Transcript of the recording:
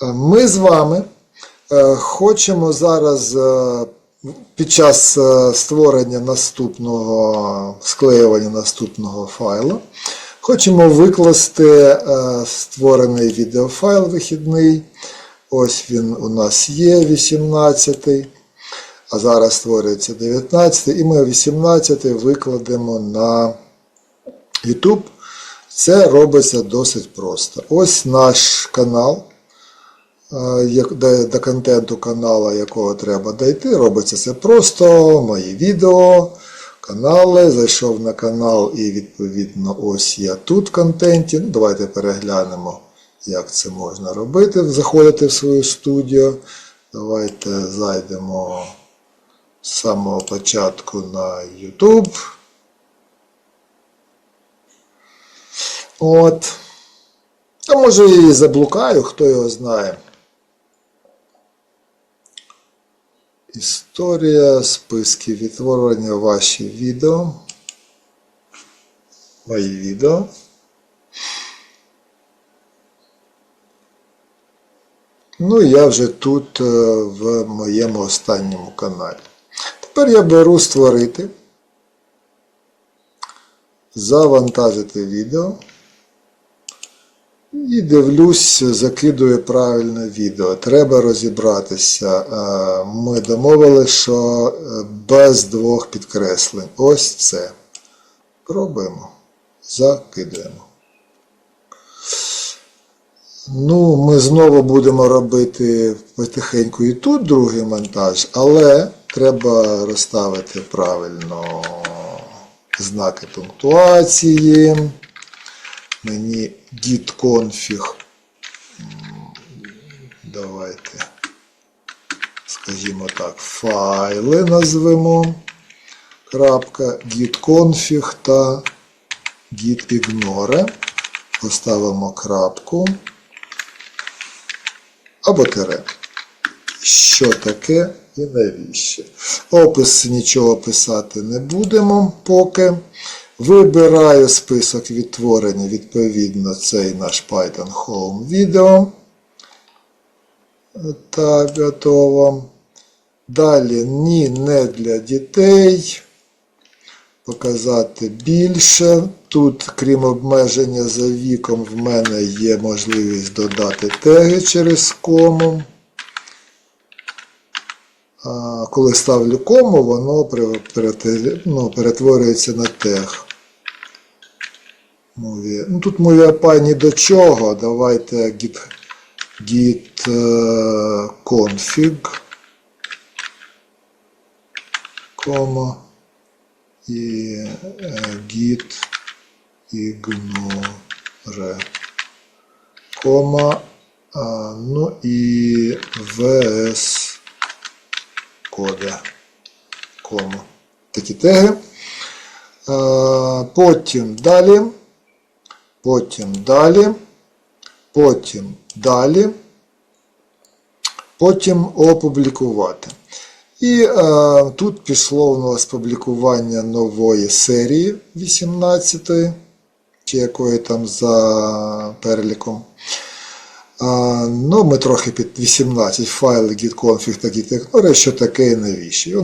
Ми з вами е, хочемо зараз е, під час е, створення наступного склеювання наступного файлу. Хочемо викласти е, створений відеофайл вихідний. Ось він у нас є 18, а зараз створюється 19, і ми 18 викладемо на YouTube. Це робиться досить просто. Ось наш канал. Е, До, контенту каналу, якого треба дійти, робиться це просто. Мої відео, канали. Зайшов на канал і відповідно ось я тут в контенті. Ну, давайте переглянемо, як це можна робити. Заходити в свою студію. Давайте зайдемо з самого початку на YouTube. От. А може і заблукаю, хто його знає. Історія, списки відтворення, ваші відео. Мої відео. Ну, і я вже тут е, в моєму останньому каналі. Тепер я беру створити, завантажити відео. І дивлюсь, закидує правильне відео. Треба розібратися. Е, Ми домовили, що е, без двох підкреслень. Ось це. Пробуємо. Закидуємо. Ну, ми знову будемо робити потихеньку і тут другий монтаж, але треба розставити правильно знаки пунктуації. Мені git config. Давайте, скажімо так, файли назвемо. Крапка git config та git ignore. Поставимо крапку або тире. Що таке і навіщо? Опис нічого писати не будемо поки. Вибираю список відтворення, відповідно, цей наш Python Home відео. Так, готово. Далі ні, не для дітей. Показати більше. Тут, крім обмеження за віком, в мене є можливість додати теги через кому. Коли ставлю кому, воно перетворюється на тег. Movie. Ну, тут MoviePy ні до чого. Давайте git, git е, config. Кома. І е, git ignore. Кома. А, ну і vs кода. Кома. Такі теги. Е, Потім далі. Потім далі. Потім далі. Потім опублікувати. І е, тут пішло у нової серії 18 чи якої там за переліком. А, ну, ми трохи під 18 файли git config та git ignore, що таке і навіщо.